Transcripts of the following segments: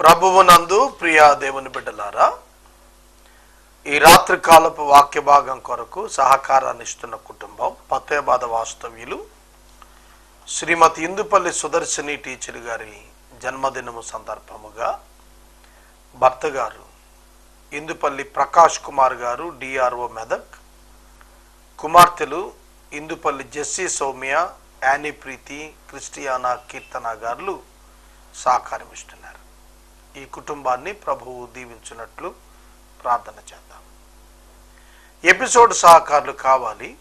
ప్రభువునందు ప్రియా దేవుని బిడ్డలారా ఈ రాత్రి కాలపు వాక్య భాగం కొరకు సహకారాన్ని ఇస్తున్న కుటుంబం పత్తేబాద వాస్తవ్యులు శ్రీమతి ఇందుపల్లి సుదర్శిని టీచర్ గారి జన్మదినము సందర్భముగా భర్త గారు ఇందుపల్లి ప్రకాష్ కుమార్ గారు డిఆర్ఓ మెదక్ కుమార్తెలు Indupalli Jessie Soumya Annie Preethi Christiana Keerthana గారులు సహకారం ఇస్తున్నారు ఈ కుటుంబాన్ని ప్రభువు దీవించినట్లు ప్రార్థన చేద్దాం. ఎపిసోడ్ సహకారులు కావాలి.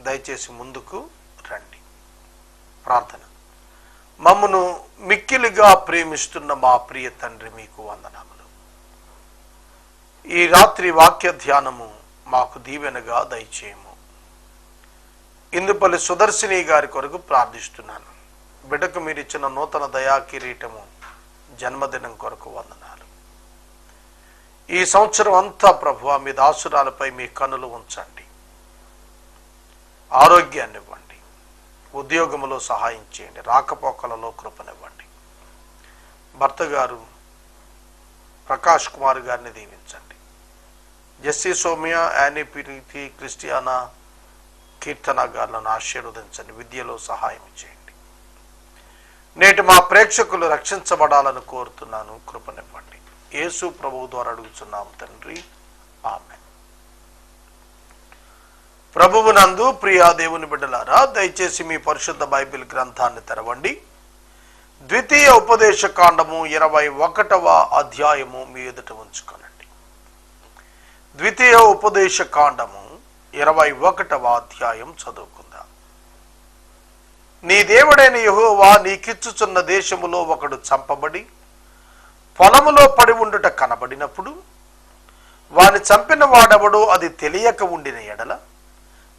దయచేసి ముందుకు రండి. ప్రార్థన. మమ్మను మిక్కిలిగా ప్రేమిస్తున్న మా ప్రియ తండ్రి మీకు వందనాములు ఈ రాత్రి వాక్య ధ్యానము మాకు దీవెనగా దయచేయము. ఇందుపల్లి సుదర్శిని గారి కొరకు ప్రార్థిస్తున్నాను. బిడ్డకు మీరిచ్చిన నూతన దయా కిరీటము జన్మదినం కొరకు వందనాలు. ఈ సంవత్సరం అంతా ప్రభు మీ దాసురాలపై మీ కన్నులు ఉంచండి. ఆరోగ్యాన్ని ఇవ్వండి ఉద్యోగములో సహాయం చేయండి. రాకపోకలలో కృపనివ్వండి. భర్త గారు ప్రకాష్ కుమార్ గారిని దీవించండి. Jessie Soumya Annie Preethi Christiana Keerthana గారులను ఆశీర్వదించండి. విద్యలో సహాయం చేయండి. నేటి మా ప్రేక్షకులు రక్షించబడాలని కోరుతున్నాను. కృపనివ్వండి. యేసు ప్రభువు ద్వారా అడుగుతున్నాము తండ్రి. ఆమె ప్రభువునందు ప్రియా దేవుని బిడ్డలారా దయచేసి మీ పరిశుద్ధ బైబిల్ గ్రంథాన్ని తెరవండి. ద్వితీయ ఉపదేశ కాండము ఇరవై ఒకటవ అధ్యాయము మీ ఎదుట ఉంచుకోనండి. ద్వితీయ ఉపదేశ కాండము ఇరవై ఒకటవ అధ్యాయం చదువుకుందాం. నీ దేవుడైన యహోవా నీకిచ్చుచున్న దేశములో ఒకడు చంపబడి పొలములో పడి ఉండుట కనబడినప్పుడు వాని చంపిన వాడెవడో అది తెలియక ఉండిన ఎడల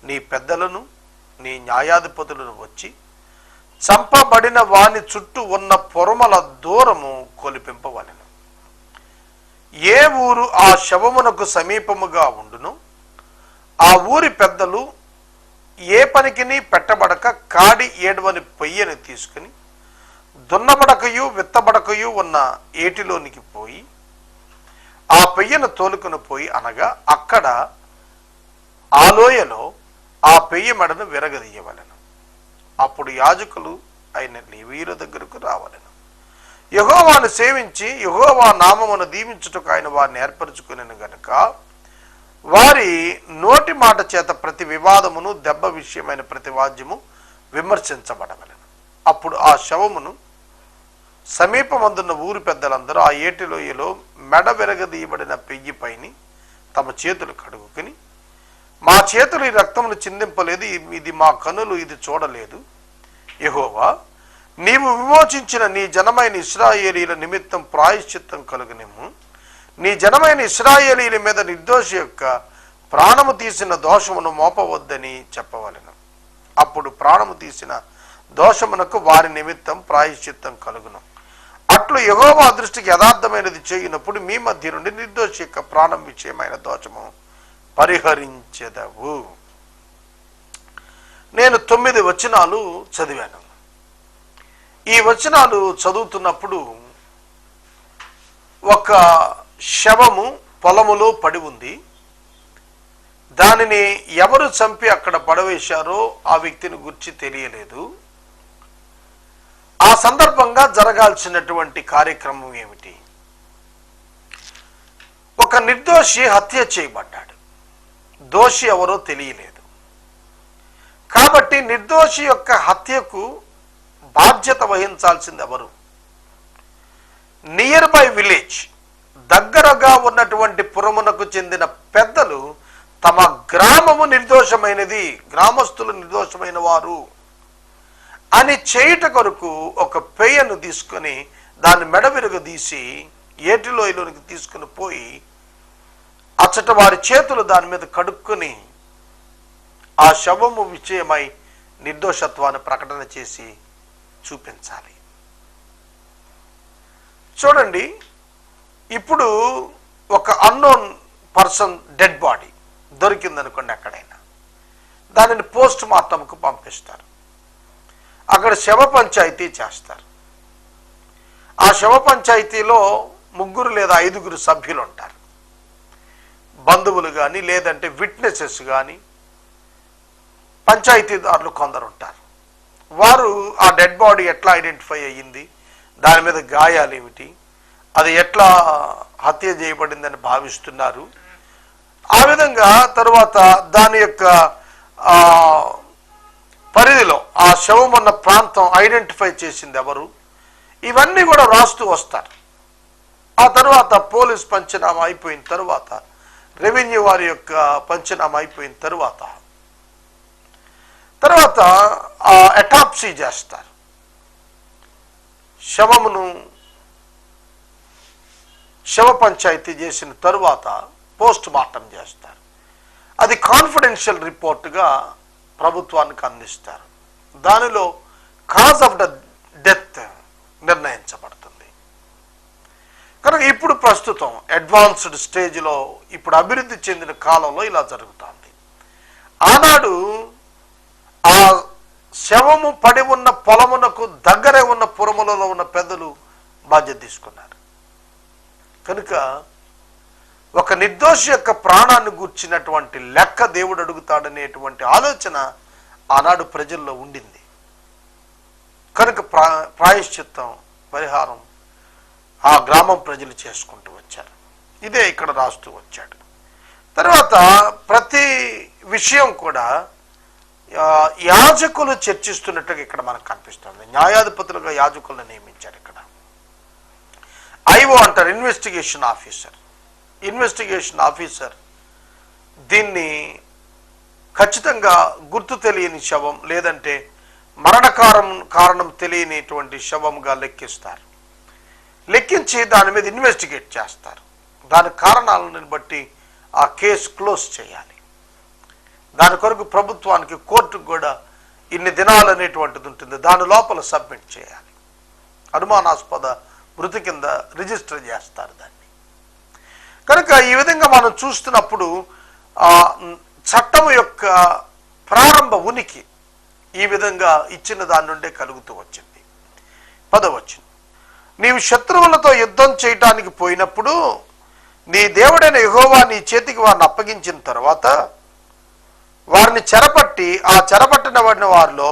నీ పెద్దలను నీ న్యాయాధిపతులను వచ్చి చంపబడిన వాని చుట్టూ ఉన్న పొరమల దూరము కొలిపింపవలెను. ఏ ఊరు ఆ శవమునకు సమీపముగా ఉండును ఆ ఊరి పెద్దలు ఏ పనికిని పెట్టబడక కాడి ఏడవని పొయ్యని తీసుకుని దున్నబడకయు విత్తబడకయు ఉన్న ఏటిలోనికి పోయి ఆ పెయ్యను తోలుకుని పోయి అనగా అక్కడ ఆ లోయలో ఆ పెయ్య మెడను విరగదీయవలను. అప్పుడు యాజకులు ఆయన లేవీయుల దగ్గరకు రావలను. యహోవాను సేవించి యహోవా నామమును దీవించుటకు ఆయన వారిని ఏర్పరచుకునేను గనుక వారి నోటి మాట చేత ప్రతి వివాదమును దెబ్బ విషయమైన ప్రతి వాద్యము విమర్శించబడవలెను. అప్పుడు ఆ శవమును సమీపమందున్న ఊరి పెద్దలందరూ ఆ ఏటిలోయలో మెడ విరగదీయబడిన పెయ్యి పైని తమ చేతులు కడుగుకుని మా చేతులు ఈ రక్తమును చిందింపలేదు ఇది మా కనులు ఇది చూడలేదు. యహోవా నీవు విమోచించిన నీ జనమైన ఇస్రాయేలీల నిమిత్తం ప్రాయశ్చిత్తం కలుగునిమ్ము. నీ జనమైన ఇస్రాయేలీల మీద నిర్దోషి యొక్క ప్రాణము తీసిన దోషమును మోపవద్దని చెప్పవలెను. అప్పుడు ప్రాణము తీసిన దోషమునకు వారి నిమిత్తం ప్రాయశ్చిత్తం కలుగును. అట్లు యెహోవా దృష్టికి యథార్థమైనది చేయినప్పుడు మీ మధ్య నుండి నిర్దోషి యొక్క ప్రాణం విషయమైన దోషము పరిహరించెదవు. నేను తొమ్మిది వచనాలు చదివాను. ఈ వచనాలు చదువుతున్నప్పుడు ఒక శవము పొలములో పడి ఉంది. దానిని ఎవరు చంపి అక్కడ పడవేశారో ఆ వ్యక్తిని గుర్చి తెలియలేదు. ఆ సందర్భంగా జరగాల్సినటువంటి కార్యక్రమం ఏమిటి? ఒక నిర్దోషి హత్య చేయబడ్డాడు. దోషి ఎవరో తెలియలేదు. కాబట్టి నిర్దోషి యొక్క హత్యకు బాధ్యత వహించాల్సింది ఎవరు? నియర్ బై విలేజ్ దగ్గరగా ఉన్నటువంటి పురమునకు చెందిన పెద్దలు తమ గ్రామము నిర్దోషమైనది గ్రామస్తులు నిర్దోషమైన వారు అని చేయుట కొరకు ఒక పేయను తీసుకొని దాన్ని మెడవిరుగు తీసి ఏటిలోయలోనికి తీసుకుని పోయి అచ్చట వారి చేతులు దాని మీద కడుక్కుని ఆ శవము విషయమై నిర్దోషత్వాన్ని ప్రకటన చేసి చూపించాలి. చూడండి ఇప్పుడు ఒక అన్నోన్ పర్సన్ డెడ్ బాడీ దొరికిందనుకోండి ఎక్కడైనా. దానిని పోస్ట్ మార్టంకు పంపిస్తారు. అక్కడ శవ పంచాయతీ చేస్తారు. ఆ శవ పంచాయతీలో ముగ్గురు లేదా ఐదుగురు సభ్యులు ఉంటారు బంధువులు కానీ లేదంటే విట్నెసెస్ కానీ పంచాయతీదారులు కొందరు ఉంటారు వారు ఆ డెడ్ బాడీ ఎట్లా ఐడెంటిఫై అయ్యింది? దాని మీద గాయాలు ఏమిటి అది ఎట్లా హత్య చేయబడిందని భావిస్తున్నారు. ఆ విధంగా తరువాత దాని యొక్క పరిధిలో ఆ శవం ఉన్న ప్రాంతం ఐడెంటిఫై చేసింది ఎవరు? ఇవన్నీ కూడా రాస్తూ వస్తారు. ఆ తర్వాత పోలీస్ పంచనామా అయిపోయిన తర్వాత రెవెన్యూ వారి యొక్క పంచనామా అయిపోయిన తర్వాత తర్వాత అటాప్సీ చేస్తారు. శవమును శవ పంచాయతీ చేసిన తరువాత పోస్ట్ మార్టం చేస్తారు. అది కాన్ఫిడెన్షియల్ రిపోర్ట్గా ప్రభుత్వానికి అందిస్తారు. దానిలో కాజ్ ఆఫ్ ద డెత్ నిర్ణయించబడుతుంది. కనుక ఇప్పుడు ప్రస్తుతం అడ్వాన్స్డ్ స్టేజ్లో ఇప్పుడు అభివృద్ధి చెందిన కాలంలో ఇలా జరుగుతుంది. ఆనాడు ఆ శవము పడి ఉన్న పొలమునకు దగ్గరే ఉన్న పురములలో ఉన్న పెద్దలు బాధ్యత తీసుకున్నారు. కనుక ఒక నిర్దోషి యొక్క ప్రాణాన్ని గూర్చినటువంటి లెక్క దేవుడు అడుగుతాడనేటువంటి ఆలోచన ఆనాడు ప్రజల్లో ఉండింది. కనుక ప్రా ప్రాయశ్చిత్తం పరిహారం ఆ గ్రామం ప్రజలు చేసుకుంటూ వచ్చారు. ఇదే ఇక్కడ రాస్తూ వచ్చాడు. తర్వాత ప్రతి విషయం కూడా యాజకులు చర్చిస్తున్నట్టుగా ఇక్కడ మనకు కనిపిస్తుంది. న్యాయాధిపతులుగా యాజకులను నియమించారు ఇక్కడ. ఐఓ అంటారు ఇన్వెస్టిగేషన్ ఆఫీసర్ ఇన్వెస్టిగేషన్ ఆఫీసర్ దీన్ని ఖచ్చితంగా గుర్తు తెలియని శవం లేదంటే మరణకారం కారణం తెలియనిటువంటి శవంగా లెక్కిస్తారు. లెక్కించి దాని మీద ఇన్వెస్టిగేట్ చేస్తారు. దాని కారణాలను బట్టి ఆ కేసు క్లోజ్ చేయాలి. దాని కొరకు ప్రభుత్వానికి కోర్టుకు కూడా ఇన్ని దినాలు అనేటువంటిది ఉంటుంది. దాని లోపల సబ్మిట్ చేయాలి. అనుమానాస్పద మృతి కింద రిజిస్టర్ చేస్తారు దాన్ని. కనుక ఈ విధంగా మనం చూస్తున్నప్పుడు ఆ చట్టం యొక్క ప్రారంభ ఉనికి ఈ విధంగా ఇచ్చిన దాని నుండే కలుగుతూ వచ్చింది. పదవచ్చింది నీవు శత్రువులతో యుద్ధం చేయటానికి పోయినప్పుడు నీ దేవుడైన యహోవా నీ చేతికి వారిని అప్పగించిన తర్వాత వారిని చెరపట్టి ఆ చెరపట్టినబడిన వారిలో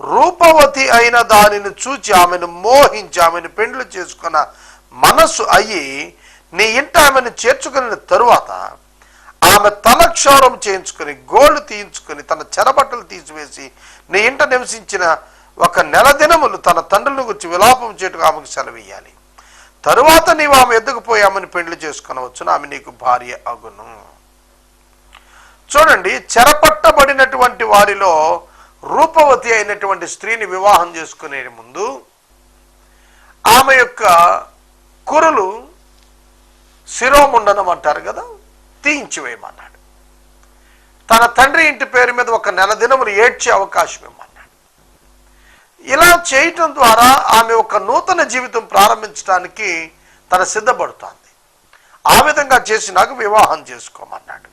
రూపవతి అయిన దానిని చూచి ఆమెను మోహించి ఆమెను పెండ్లు చేసుకున్న మనస్సు అయ్యి నీ ఇంట ఆమెను చేర్చుకున్న తరువాత ఆమె తలక్షౌరం చేయించుకొని గోళ్ళు తీయించుకొని తన చెరబట్టలు తీసివేసి నీ ఇంట నివసించిన ఒక నెల దినములు తన తండ్రులను గురించి విలాపం చేయటం ఆమెకు సెలవియ్యాలి. తరువాత నీవు ఆమె ఎద్దుకు పోయి ఆమెను పెండ్లి చేసుకునవచ్చును. ఆమె నీకు భార్య అగును. చూడండి చెరపట్టబడినటువంటి వారిలో రూపవతి అయినటువంటి స్త్రీని వివాహం చేసుకునే ముందు ఆమె యొక్క కురులు శిరోముండనం అంటారు కదా తీయించివేయమన్నాడు తన తండ్రి ఇంటి పేరు మీద ఒక నెల దినములు ఏడ్చే అవకాశం ఇమ్మన్నాడు ఇలా చేయటం ద్వారా ఆమె ఒక నూతన జీవితం ప్రారంభించడానికి తన సిద్ధపడుతోంది. ఆ విధంగా చేసి నాకు వివాహం చేసుకోమన్నాడు.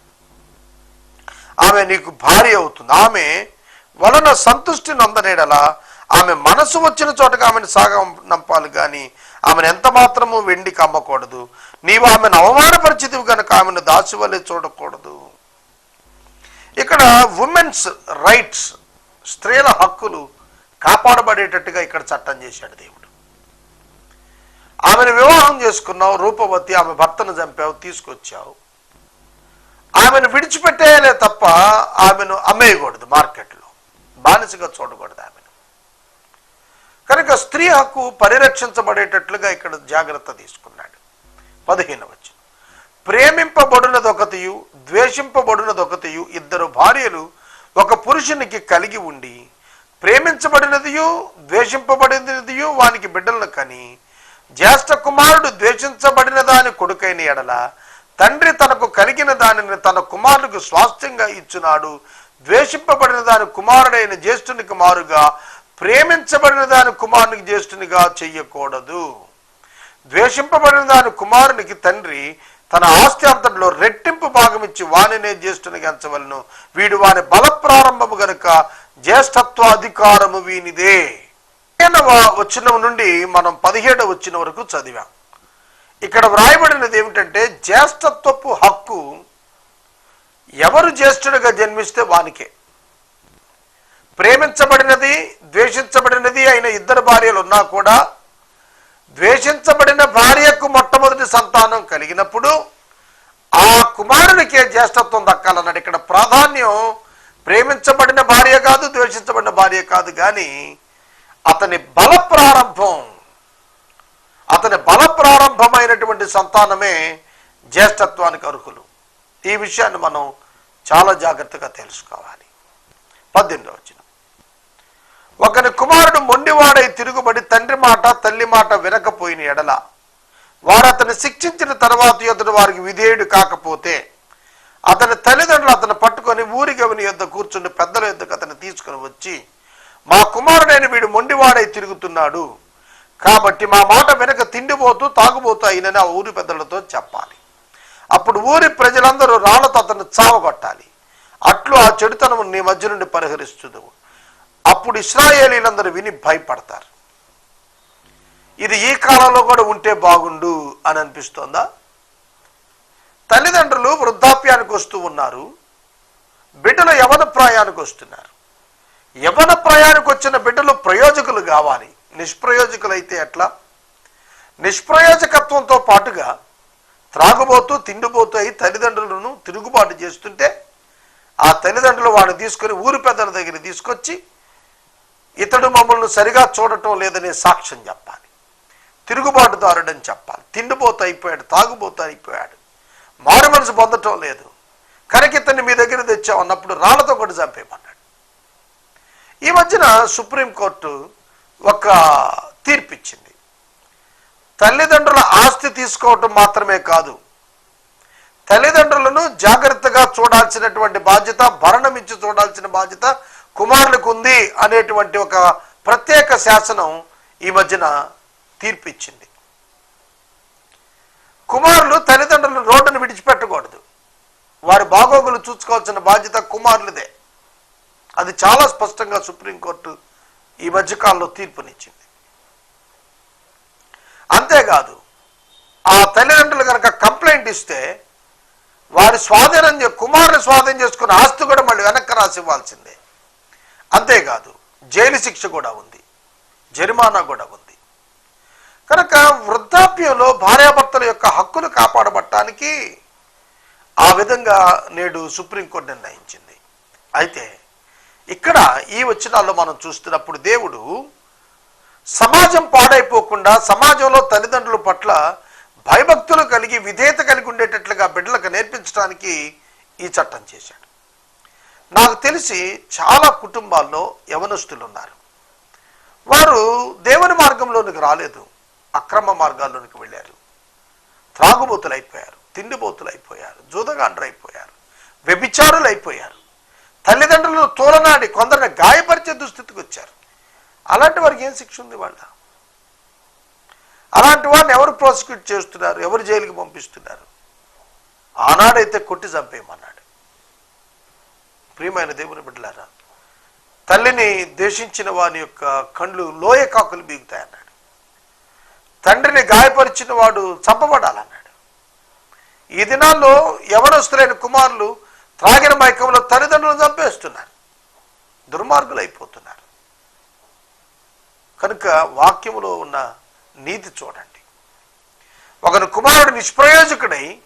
ఆమె నీకు భార్య అవుతుంది. ఆమె వలన సంతుష్టి నొందనేడలా ఆమె మనసు వచ్చిన చోటకి ఆమెను సాగనంపాలి కానీ ఆమెను ఎంత మాత్రము వెండి కమ్మకూడదు. నీవు ఆమెను అవమానపరిచితివి కనుక ఆమెను దాచివలే చూడకూడదు. ఇక్కడ ఉమెన్స్ రైట్స్ స్త్రీల హక్కులు కాపాడబడేటట్టుగా ఇక్కడ చట్టం చేశాడు దేవుడు. ఆమెను వివాహం చేసుకున్నావు రూపవతి ఆమె భర్తను చంపావు తీసుకొచ్చావు. ఆమెను విడిచిపెట్టేయాలే తప్ప ఆమెను అమ్మేయకూడదు మార్కెట్లో. బానిసగా చూడకూడదు ఆమెను. కనుక స్త్రీ హక్కు పరిరక్షించబడేటట్లుగా ఇక్కడ జాగ్రత్త తీసుకున్నాడు. పదిహేను వచ్చి ప్రేమింపబడినదొకతియు ద్వేషింపబడినదొకతియు ఇద్దరు భార్యలు ఒక పురుషునికి కలిగి ఉండి ప్రేమించబడినదియు ద్వేషింపబడినదియు వానికి బిడ్డలను కని జ్యేష్ఠ కుమారుడు ద్వేషించబడిన దాని కొడుకైన ఎడల తండ్రి తనకు కలిగిన దానిని తన కుమారునికి స్వాస్థ్యంగా ఇచ్చున్నాడు ద్వేషింపబడిన దాని కుమారుడైన జ్యేష్ఠునికి మారుగా ప్రేమించబడిన దాని కుమారునికి జ్యేష్ఠునిగా చెయ్యకూడదు. ద్వేషింపబడిన దాని కుమారునికి తండ్రి తన ఆస్తి అంతటిలో రెట్టింపు భాగం ఇచ్చి వానినే జ్యేష్ఠునిగా ఎంచవలను. వీడు వాని బల ప్రారంభము గనుక జ్యేష్ఠత్వ అధికారము వీనిదే. పదిహేనవ వచ్చిన నుండి మనం పదిహేడవ వచ్చిన వరకు చదివాం. ఇక్కడ వ్రాయబడినది ఏమిటంటే జ్యేష్ఠత్వపు హక్కు ఎవరు జ్యేష్ఠుడిగా జన్మిస్తే వానికే. ప్రేమించబడినది ద్వేషించబడినది అయిన ఇద్దరు భార్యలు ఉన్నా కూడా ద్వేషించబడిన భార్యకు మొట్టమొదటి సంతానం కలిగినప్పుడు ఆ కుమారునికే జ్యేష్ఠత్వం దక్కాలన్నాడు. ఇక్కడ ప్రాధాన్యం ప్రేమించబడిన భార్య కాదు ద్వేషించబడిన భార్య కాదు కానీ అతని బల ప్రారంభం అతని బల ప్రారంభమైనటువంటి సంతానమే జ్యేష్ఠత్వానికి అర్హులు. ఈ విషయాన్ని మనం చాలా జాగ్రత్తగా తెలుసుకోవాలి. పద్దెనిమిదో వచ్చిన ఒకని కుమారుడు మొండివాడై తిరుగుబడి తండ్రి మాట తల్లి మాట వినకపోయిన ఎడల వారు అతను శిక్షించిన తర్వాత అతడు వారికి విధేయుడు కాకపోతే అతని తల్లిదండ్రులు అతను పట్టుకొని ఊరి గవిని యొద్ద కూర్చుని పెద్దల యొద్దకు అతను తీసుకుని వచ్చి మా కుమారుడైన వీడు మొండివాడై తిరుగుతున్నాడు. కాబట్టి మా మాట వెనక తిండిపోతూ తాగుబోతూ అయినని ఆ ఊరి పెద్దలతో చెప్పాలి. అప్పుడు ఊరి ప్రజలందరూ రాళ్ళతో అతను చావగొట్టాలి. అట్లు ఆ చెడుతనము నీ మధ్య నుండి పరిహరిస్తుంది. అప్పుడు ఇస్రాయేలీలందరూ విని భయపడతారు. ఇది ఈ కాలంలో కూడా ఉంటే బాగుండు అని అనిపిస్తోందా? తల్లిదండ్రులు వృద్ధాప్యానికి వస్తూ ఉన్నారు. బిడ్డలు యవన ప్రాయానికి వస్తున్నారు. యవన ప్రాయానికి వచ్చిన బిడ్డలు ప్రయోజకులు కావాలి. నిష్ప్రయోజకులైతే ఎట్లా? నిష్ప్రయోజకత్వంతో పాటుగా త్రాగుబోతూ తిండిపోతూ అయి తల్లిదండ్రులను తిరుగుబాటు చేస్తుంటే ఆ తల్లిదండ్రులు వాడిని తీసుకొని ఊరి పెద్దల దగ్గర తీసుకొచ్చి ఇతడు మమ్మల్ని సరిగా చూడటం లేదనే సాక్ష్యం చెప్పాలి. తిరుగుబాటుదారుడని చెప్పాలి. తిండిపోతూ అయిపోయాడు తాగుబోతూ అయిపోయాడు. మారు మనసు పొందటం లేదు. కనుక ఇతన్ని మీ దగ్గర తెచ్చాం ఉన్నప్పుడు రాళ్ళతో కూడా చంపేయమన్నాడు. ఈ మధ్యన సుప్రీంకోర్టు ఒక తీర్పిచ్చింది. తల్లిదండ్రుల ఆస్తి తీసుకోవటం మాత్రమే కాదు. తల్లిదండ్రులను జాగ్రత్తగా చూడాల్సినటువంటి బాధ్యత భరణం ఇచ్చి చూడాల్సిన బాధ్యత కుమారులకు ఉంది అనేటువంటి ఒక ప్రత్యేక శాసనం ఈ మధ్యన తీర్పిచ్చింది. కుమారులు తల్లిదండ్రులను రోడ్డును విడిచిపెట్టకూడదు. వారి బాగోగులు చూసుకోవాల్సిన బాధ్యత కుమారులదే. అది చాలా స్పష్టంగా సుప్రీంకోర్టు ఈ మధ్యకాలంలో తీర్పునిచ్చింది. అంతేకాదు ఆ తల్లిదండ్రులు కనుక కంప్లైంట్ ఇస్తే వారి స్వాధీనం కుమారుని స్వాధీనం చేసుకున్న ఆస్తి కూడా మళ్ళీ వెనక్కి రాసి ఇవ్వాల్సిందే అంతేకాదు జైలు శిక్ష కూడా ఉంది జరిమానా కూడా ఉంది. కనుక వృద్ధాప్యంలో భార్యాభర్తల యొక్క హక్కులు కాపాడబట్టానికి ఆ విధంగా నేడు సుప్రీంకోర్టు నిర్ణయించింది. అయితే ఇక్కడ ఈ వచనాల్లో మనం చూస్తున్నప్పుడు దేవుడు సమాజం పాడైపోకుండా సమాజంలో తల్లిదండ్రుల పట్ల భయభక్తులు కలిగి విధేయత కలిగి ఉండేటట్లుగా బిడ్డలకు నేర్పించడానికి ఈ చట్టం చేశాడు. నాకు తెలిసి చాలా కుటుంబాల్లో యవనస్తులు ఉన్నారు వారు దేవుని మార్గంలోనికి రాలేదు అక్రమ మార్గాల్లోనికి వెళ్ళారు. త్రాగుబోతులు అయిపోయారు తిండిబోతులు అయిపోయారు జూదగాండ్రు అయిపోయారు వ్యభిచారులు అయిపోయారు తల్లిదండ్రులు తోలనాడి కొందరిని గాయపరిచే దుస్థితికి వచ్చారు. అలాంటి వారికి ఏం శిక్ష ఉంది వాళ్ళ? అలాంటి వారిని ఎవరు ప్రాసిక్యూట్ చేస్తున్నారు? ఎవరు జైలుకి పంపిస్తున్నారు? ఆనాడైతే కొట్టి చంపేయమన్నాడు. ప్రియమైన దేవుని బిడ్డలారా తల్లిని దేశించిన వాని యొక్క కండ్లు లోయ కాకులు బీగుతాయన్నాడు. తండ్రిని గాయపరిచిన వాడు చంపబడాలన్నాడు. ఈ దినాల్లో యవనస్తులైన కుమారులు త్రాగిన మైకంలో తల్లిదండ్రులను చంపేస్తున్నారు. దుర్మార్గులు అయిపోతున్నారు కనుక వాక్యములో ఉన్న నీతి చూడండి. ఒకరు కుమారుడు నిష్ప్రయోజకుడై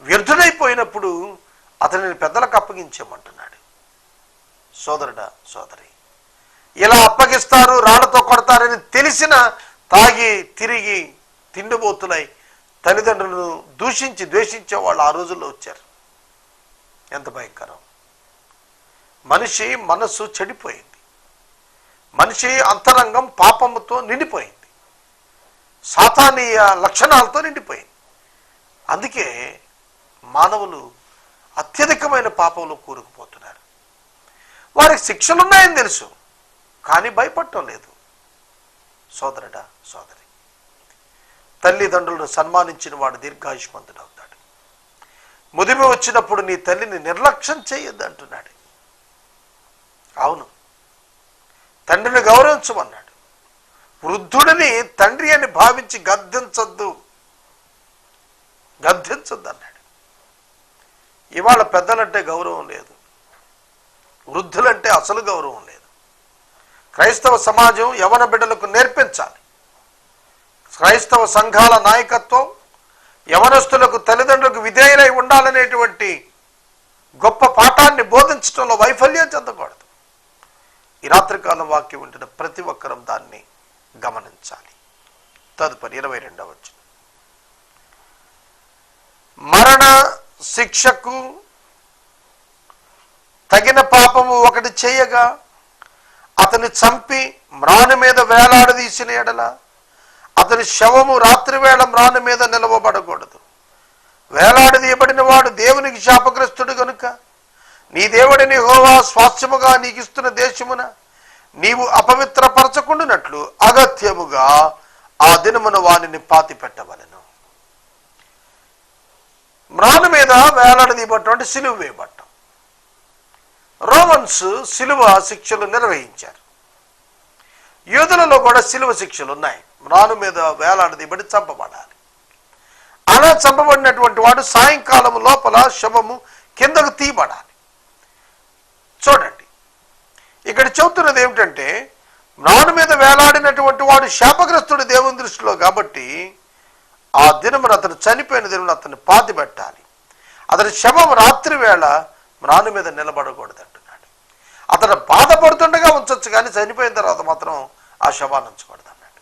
వ్యర్థుడైపోయినప్పుడు అతనిని పెద్దలకు అప్పగించమంటున్నాడు. సోదరుడా సోదరి ఇలా అప్పగిస్తారు రాళ్ళతో కొడతారని తెలిసిన తాగి తిరిగి తిండిబోతులై తల్లిదండ్రులను దూషించి ద్వేషించే వాళ్ళు ఆ రోజుల్లో వచ్చారు. ఎంత భయంకరం. మనిషి మనస్సు చెడిపోయింది. మనిషి అంతరంగం పాపముతో నిండిపోయింది. సాతానీయ లక్షణాలతో నిండిపోయింది. అందుకే మానవులు అత్యధికమైన పాపంలో కూరుకుపోతున్నారు. వారికి శిక్షలున్నాయని తెలుసు కానీ భయపడటం లేదు. సోదరుడా సోదరి తల్లిదండ్రులను సన్మానించిన వాడు దీర్ఘాయుష్మంతుడు అవుతాడు. ముదిమి వచ్చినప్పుడు నీ తల్లిని నిర్లక్ష్యం చేయొద్దు అంటున్నాడు అవును తండ్రిని గౌరవించమన్నాడు. వృద్ధుడిని తండ్రి అని భావించి గద్దించద్దు. గద్దించద్దు అన్నాడు ఇవాళ పెద్దలంటే గౌరవం లేదు. వృద్ధులంటే అసలు గౌరవం లేదు. క్రైస్తవ సమాజం యవన బిడ్డలకు నేర్పించాలి. క్రైస్తవ సంఘాల నాయకత్వం యవనస్తులకు తల్లిదండ్రులకు విధేయులై ఉండాలనేటువంటి గొప్ప పాఠాన్ని బోధించడంలో వైఫల్యం చెందకూడదు. ఈ రాత్రికాల వాక్యం ఉంటున్న ప్రతి ఒక్కరం దాన్ని గమనించాలి. తదుపరి ఇరవై రెండవ మరణ శిక్షకు తగిన పాపము ఒకటి చేయగా అతని చంపి మ్రాను మీద వేలాడదీసిన ఎడల అతని శవము రాత్రివేళ మ్రాను మీద నిలవబడకూడదు. వేలాడదీయబడిన వాడు నీ దేవుడిని హోవా స్వాస్థ్యముగా నీకిస్తున్న దేశమున నీవు అపవిత్రపరచకుండానట్లు అగత్యముగా ఆ దినమున వానిని పాతి పెట్టవలను మ్రాను మీద వేలాడదీయబట్టం అంటే సిలువ వేయబట్టం రోమన్స్ సిలువ శిక్షలు నిర్వహించారు. యూదులలో కూడా సిలువ శిక్షలు ఉన్నాయి మ్రాను మీద వేలాడదీయబడి చంపబడాలి. అలా చంపబడినటువంటి వాడు సాయంకాలం లోపల శవము కిందకు తీయబడాలి. చూడండి. ఇక్కడ చెబుతున్నది ఏమిటంటే మ్రాను మీద వేలాడినటువంటి వాడు శాపగ్రస్తుడు దేవుని దృష్టిలో కాబట్టి ఆ దినమున అతను చనిపోయిన దినమున అతన్ని పాతి పెట్టాలి. అతని శవం రాత్రి వేళ మ్రాను మీద నిలబడకూడదు అంటున్నాడు. అతను బాధపడుతుండగా ఉంచవచ్చు కానీ చనిపోయిన తర్వాత మాత్రం ఆ శవాన్ని ఉంచకూడదు అన్నాడు.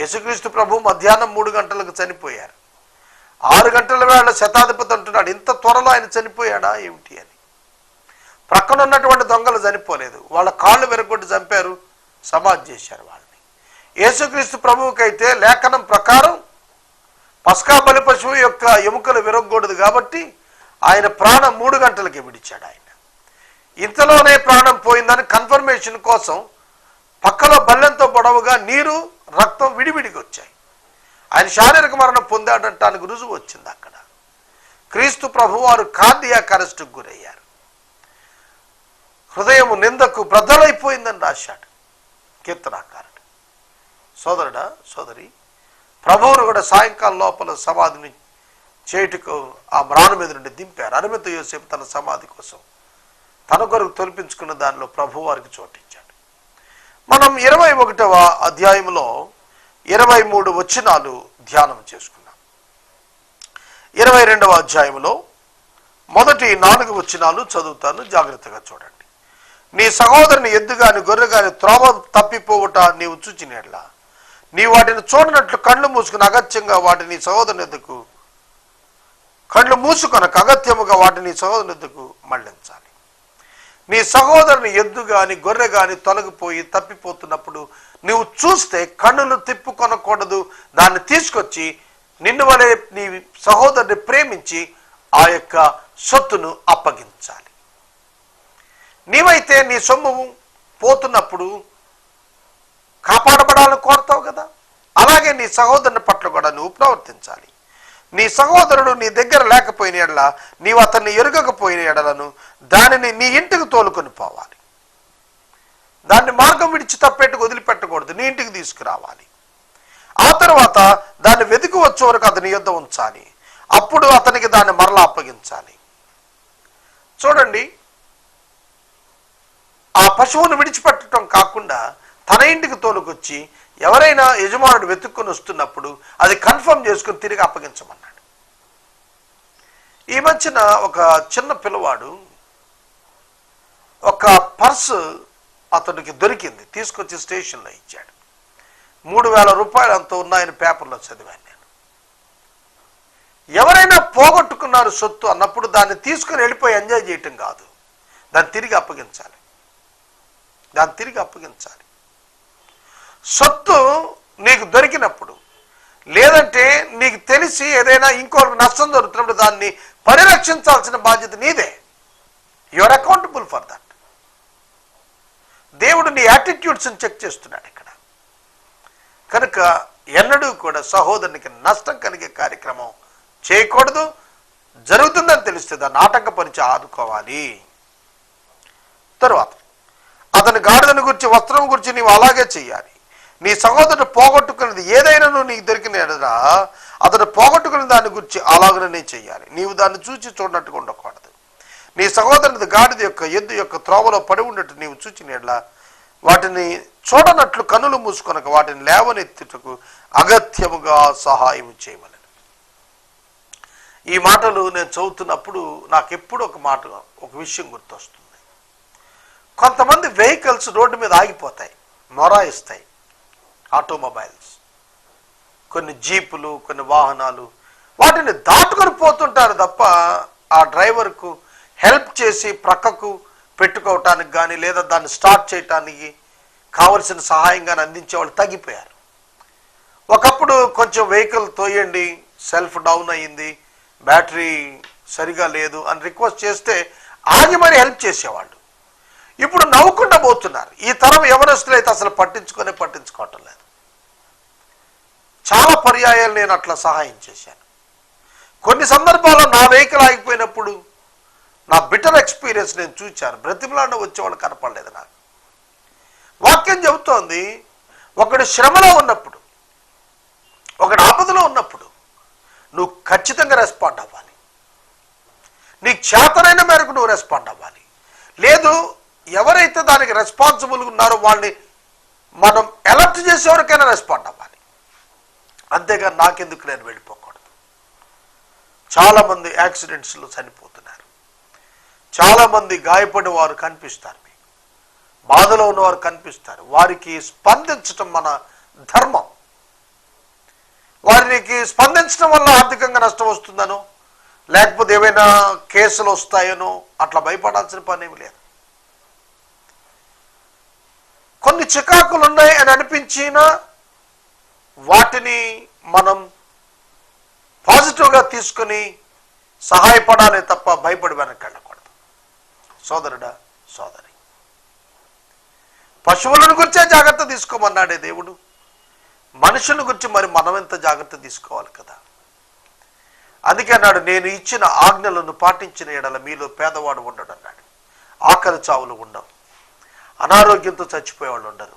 యేసుక్రీస్తు ప్రభు మధ్యాహ్నం మూడు గంటలకు చనిపోయారు. ఆరు గంటల వేళ శతాధిపతి అంటున్నాడు ఇంత త్వరలో ఆయన చనిపోయాడా? ఏమిటి? అని. ప్రక్కన ఉన్నటువంటి దొంగలు చనిపోలేదు. వాళ్ళ కాళ్ళు వెరగొట్టి చంపారు సమాధి చేశారు వాళ్ళని. యేసుక్రీస్తు ప్రభువుకైతే లేఖనం ప్రకారం పస్కా బలి పశువు యొక్క ఎముకలు విరగకూడదు కాబట్టి ఆయన ప్రాణం మూడు గంటలకి విడిచాడు ఆయన. ఇంతలోనే ప్రాణం పోయిందని కన్ఫర్మేషన్ కోసం పక్కలో బల్లెంతో పొడవుగా నీరు రక్తం విడివిడికి వచ్చాయి. ఆయన శారీరక మరణం పొందాడంటానికి రుజువు వచ్చింది అక్కడ. క్రీస్తు ప్రభువారు కార్డియాక్ అరెస్టుకు గురయ్యారు. హృదయము నిందకు బ్రద్దలైపోయిందని రాశాడు కీర్తనాకారుడు. సోదరుడా సోదరి ప్రభువును కూడా సాయంకాలం లోపల సమాధిని చేయుటకు ఆ మ్రాను మీద నుండి దింపారు. అరిమిత యోసేపు తన సమాధి కోసం తన కొరకు తొలిపించుకున్న దానిలో ప్రభు వారికి చోటించాడు మనం ఇరవై ఒకటవ అధ్యాయంలో ఇరవై మూడు వచనాలు ధ్యానం చేసుకున్నాం. ఇరవై రెండవ అధ్యాయంలో మొదటి నాలుగు వచనాలు చదువుతాను జాగ్రత్తగా చూడండి. నీ సహోదరుని ఎద్దు గాని గొర్రె గాని త్రోవ తప్పిపోవుట నీవు చూచినట్లా? నీ వాటిని చూడనట్లు కళ్ళు మూసుకుని అగత్యంగా వాటిని సహోదరుని ఎద్దుకు కళ్ళు మూసుకొనక అగత్యముగా వాటిని సహోదరుని ఎద్దుకు మళ్ళించాలి. నీ సహోదరుని ఎద్దు గాని గొర్రె గాని తొలగిపోయి తప్పిపోతున్నప్పుడు నువ్వు చూస్తే కన్నులు తిప్పుకొనకూడదు. దాన్ని తీసుకొచ్చి నిన్ను వలె నీ సహోదరుని ప్రేమించి ఆ యొక్క సొత్తును అప్పగించాలి. నీవైతే నీ సొమ్ము పోతున్నప్పుడు కాపాడబడాలని కోరుతావు కదా? అలాగే నీ సహోదరుని పట్ల కూడా నువ్వు ప్రవర్తించాలి. నీ సహోదరుడు నీ దగ్గర లేకపోయిన ఎడల నీవు అతన్ని ఎరగకపోయిన ఎడలను దానిని నీ ఇంటికి తోలుకొని పోవాలి. దాన్ని మార్గం విడిచి తప్పేట్టుకు వదిలిపెట్టకూడదు. నీ ఇంటికి తీసుకురావాలి. ఆ తర్వాత దాన్ని వెతికి వచ్చే వరకు అతని యుద్ధ ఉంచాలి. అప్పుడు అతనికి దాన్ని మరలా అప్పగించాలి. చూడండి ఆ పశువును విడిచిపెట్టడం కాకుండా తన ఇంటికి తోలుకొచ్చి ఎవరైనా యజమానుడు వెతుక్కొని వస్తున్నప్పుడు అది కన్ఫర్మ్ చేసుకుని తిరిగి అప్పగించమన్నాడు. ఈ మధ్యన ఒక చిన్న పిల్లవాడు ఒక పర్సు అతనికి దొరికింది తీసుకొచ్చి స్టేషన్లో ఇచ్చాడు. మూడు వేల రూపాయలు అంత ఉన్నాయని పేపర్లో చదివాను నేను. ఎవరైనా పోగొట్టుకున్నారు సొత్తు అన్నప్పుడు దాన్ని తీసుకుని వెళ్ళిపోయి ఎంజాయ్ చేయటం కాదు. దాన్ని తిరిగి అప్పగించాలి. దాన్ని తిరిగి అప్పగించాలి. సొత్తు నీకు దొరికినప్పుడు లేదంటే నీకు తెలిసి ఏదైనా ఇంకో నష్టం జరుగుతున్నప్పుడు దాన్ని పరిరక్షించాల్సిన బాధ్యత నీదే. యువర్ అకౌంటబుల్ ఫర్ దట్ దేవుడు నీ యాటిట్యూడ్స్ని చెక్ చేస్తున్నాడు ఇక్కడ. కనుక ఎన్నడూ కూడా సహోదరునికి నష్టం కలిగే కార్యక్రమం చేయకూడదు. జరుగుతుందని తెలిస్తే దాన్ని ఆటంకపరిచి ఆదుకోవాలి. తరువాత అతని గాడిదను గురించి వస్త్రం గురించి నీవు అలాగే చెయ్యాలి. నీ సహోదరుడు పోగొట్టుకున్నది ఏదైనా నీకు దొరికిన ఎడరా అతడు పోగొట్టుకున్న దాని గురించి అలాగనే చెయ్యాలి. నీవు దాన్ని చూచి చూడనట్టుగా ఉండకూడదు. నీ సహోదరుని గాడిద యొక్క ఎద్దు యొక్క త్రోవలో పడి ఉన్నట్టు నీవు చూచిన ఎడలా వాటిని చూడనట్లు కనులు మూసుకొనక వాటిని లేవనెత్తుటకు అగత్యముగా సహాయం చేయవలెను ఈ మాటలు నేను చదువుతున్నప్పుడు నాకు ఎప్పుడు ఒక మాట ఒక విషయం గుర్తొస్తుంది. కొంతమంది వెహికల్స్ రోడ్డు మీద ఆగిపోతాయి మొరాయిస్తాయి ఆటోమొబైల్స్. కొన్ని జీపులు కొన్ని వాహనాలు వాటిని దాటుకొని పోతుంటారు తప్ప ఆ డ్రైవర్కు హెల్ప్ చేసి ప్రక్కకు పెట్టుకోవటానికి కానీ లేదా దాన్ని స్టార్ట్ చేయటానికి కావలసిన సహాయం కానీ అందించే వాళ్ళు తగ్గిపోయారు. ఒకప్పుడు కొంచెం వెహికల్ తోయండి సెల్ఫ్ డౌన్ అయ్యింది బ్యాటరీ సరిగా లేదు అని రిక్వెస్ట్ చేస్తే ఆగి మరి హెల్ప్ చేసేవాళ్ళు. ఇప్పుడు నవ్వుకుండా పోతున్నారు. ఈ తరం ఎవరెస్టులు అయితే అసలు పట్టించుకొని పట్టించుకోవటం లేదు. చాలా పర్యాయాలు నేను అట్లా సహాయం చేశాను. కొన్ని సందర్భాల్లో నా వెహికల్ ఆగిపోయినప్పుడు నా బిటర్ ఎక్స్పీరియన్స్ నేను చూచాను. బ్రతిమలాండ వచ్చేవాళ్ళు కనపడలేదు నాకు. వాక్యం చెబుతోంది ఒకడు శ్రమలో ఉన్నప్పుడు ఒకడు ఆపదలో ఉన్నప్పుడు నువ్వు ఖచ్చితంగా రెస్పాండ్ అవ్వాలి. నీకు చేతనైన మేరకు నువ్వు రెస్పాండ్ అవ్వాలి. లేదు ఎవరైతే దానికి రెస్పాన్సిబుల్ ఉన్నారో వాళ్ళని మనం ఎలర్ట్ చేసేవరకైనా రెస్పాండ్ అవ్వాలి. అంతేగాని నాకెందుకు నేను వెళ్ళిపోకూడదు. చాలామంది యాక్సిడెంట్స్లో చనిపోతున్నారు. చాలామంది గాయపడిన వారు కనిపిస్తారు మీకు. బాధలో ఉన్నవారు కనిపిస్తారు. వారికి స్పందించటం మన ధర్మం. వారికి స్పందించడం వల్ల ఆర్థికంగా నష్టం వస్తుందనో లేకపోతే ఏవైనా కేసులు వస్తాయనో అట్లా భయపడాల్సిన పని ఏమి లేదు. కొన్ని చికాకులు ఉన్నాయి అని అనిపించినా వాటిని మనం పాజిటివ్గా తీసుకొని సహాయపడాలి తప్ప భయపడి వెనక్కి వెళ్ళకూడదు. సోదరుడా సోదరి పశువులను గురించే జాగ్రత్త తీసుకోమన్నాడే దేవుడు. మనుషుల గురించి మరి మనం ఎంత జాగ్రత్త తీసుకోవాలి కదా? అందుకే అన్నాడు నేను ఇచ్చిన ఆజ్ఞలను పాటించిన ఎడల మీలో పేదవాడు ఉండడు అన్నాడు. ఆకలి చావులు ఉండవు. అనారోగ్యంతో చచ్చిపోయేవాళ్ళు ఉండరు.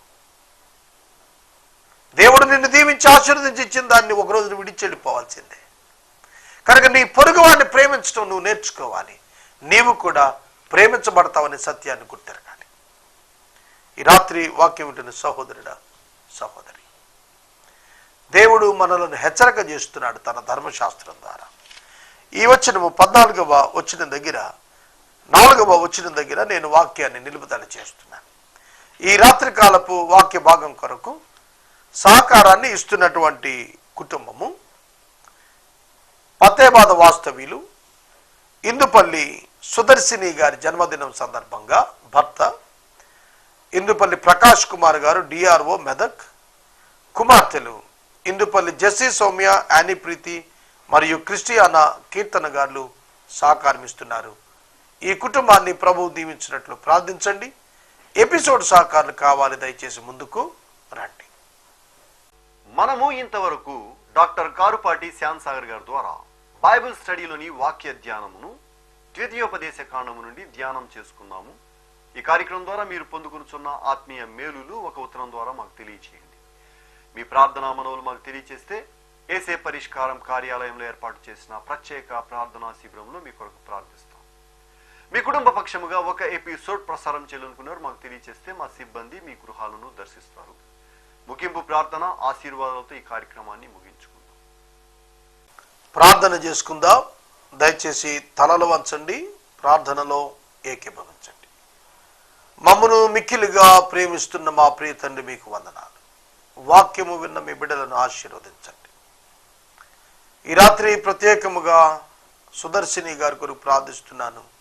దేవుడు నిన్ను దీవించి ఆశీర్వదించి ఇచ్చిన దాన్ని ఒకరోజు విడిచి వెళ్ళిపోవాల్సిందే కనుక నీ పొరుగు వాడిని ప్రేమించడం నువ్వు నేర్చుకోవాలి. నీవు కూడా ప్రేమించబడతావనే సత్యాన్ని గుర్తెరగాలి. ఈ రాత్రి వాక్యం వింటున్న సహోదరుడా సహోదరి. దేవుడు మనలను హెచ్చరిక చేస్తున్నాడు తన ధర్మశాస్త్రం ద్వారా. ఈ వచ్చినము పద్నాలుగవ వచ్చిన దగ్గర నాలుగవ వచ్చిన దగ్గర నేను వాక్యాన్ని నిలుపుదల చేస్తున్నాను. ఈ రాత్రి కాలపు వాక్య భాగం కొరకు సహకారాన్ని ఇస్తున్నటువంటి కుటుంబము పతేబాద వాస్తవ్యులు ఇందుపల్లి సుదర్శిని గారి జన్మదినం సందర్భంగా భర్త ఇందుపల్లి ప్రకాష్ కుమార్ గారు డిఆర్ఓ మెదక్ కుమార్తెలు ఇందుపల్లి జెస్సీ సౌమ్య యానీ ప్రీతి మరియు క్రిస్టియానా కీర్తన గారు సహకారమిస్తున్నారు ఈ కుటుంబాన్ని ప్రభువు దీవించినట్లు ప్రార్థించండి. ఎపిసోడ్ సహకారాలు కావాలి దయచేసి ముందుకు రండి. మనము ఇంతవరకు డాక్టర్ కారుపాటి శ్యామ్ సాగర్ గారి ద్వారా బైబిల్ స్టడీలోని వాక్య ధ్యానమును ద్వితీయోపదేశ కాండము నుండి ధ్యానం చేసుకున్నాము. ఈ కార్యక్రమం ద్వారా మీరు పొందుకునుచున్న ఆత్మీయ మేలులు ఒక ఉత్తరం ద్వారా మాకు తెలియచేయండి. మీ ప్రార్థనా మనవులు మాకు తెలియచేస్తే ఏసే పరిష్కారం కార్యాలయంలో ఏర్పాటు చేసిన ప్రత్యేక ప్రార్థనా శిబిరంలో మీ కొరకు ప్రార్థిస్తాం మీ కుటుంబ పక్షముగా ఒక ఎపిసోడ్ ప్రసారం చేయాలనుకున్నారు. మాకు తెలియచేస్తే మా సిబ్బంది మీ గృహాలను దర్శిస్తారు. ముగింపు ప్రార్థన ఆశీర్వాదాలతో ఈ కార్యక్రమాన్ని ముగించుకుందాం. ప్రార్థన చేసుకుందాం. దయచేసి తలలు వంచండి ప్రార్థనలో ఏకీభవించండి. మమ్మను మిక్కిలిగా ప్రేమిస్తున్న మా ప్రియ తండ్రి మీకు వందనాలు. వాక్యము విన్న మీ బిడ్డలను ఆశీర్వదించండి. ఈ రాత్రి ప్రత్యేకముగా సుదర్శిని గారి కొరకు ప్రార్థిస్తున్నాను.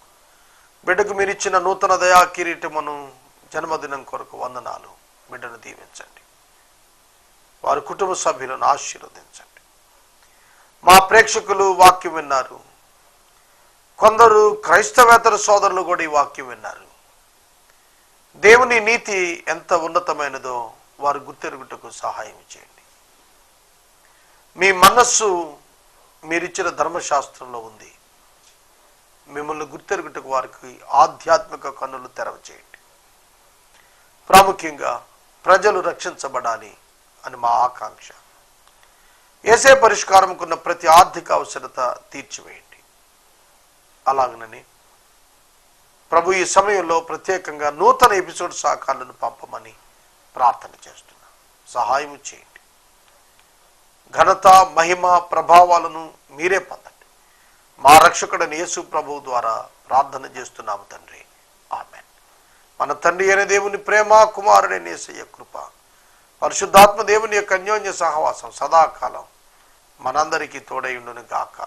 బిడ్డకు మీరు ఇచ్చిన నూతన దయా కిరీటమును జన్మదినం కొరకు వందనాలు. బిడ్డను దీవించండి. వారి కుటుంబ సభ్యులను ఆశీర్వదించండి. మా ప్రేక్షకులు వాక్యం విన్నారు. కొందరు క్రైస్తవేతర సోదరులు కూడా ఈ వాక్యం విన్నారు. దేవుని నీతి ఎంత ఉన్నతమైనదో వారు గుర్తెరుగుటకు సహాయం చేయండి. మీ మనస్సు మీరిచ్చిన ధర్మశాస్త్రంలో ఉంది. మిమ్మల్ని గుర్తెరుగుటకు వారికి ఆధ్యాత్మిక కన్నులు తెరవ చేయండి ప్రాముఖ్యంగా ప్రజలు రక్షించబడాలి అని మా ఆకాంక్ష. ఏసే పరిష్కారంకున్న ప్రతి ఆర్థిక అవసరత తీర్చివేయండి. అలాగనని ప్రభు ఈ సమయంలో ప్రత్యేకంగా నూతన ఎపిసోడ్ సహకారులను పంపమని ప్రార్థన చేస్తున్నాం. సహాయం చేయండి. ఘనత మహిమ ప్రభావాలను మీరే పొందండి. మా రక్షకుడని యేసు ప్రభువు ద్వారా ప్రార్థన చేస్తున్నాము తండ్రి. ఆమె మన తండ్రి అయిన దేవుని ప్రేమ కుమారుడైన నేసయ్య కృప పరిశుద్ధాత్మ దేవుని యొక్క అన్యోన్య సహవాసం సదాకాలం మనందరికీ తోడై ఉండును గాక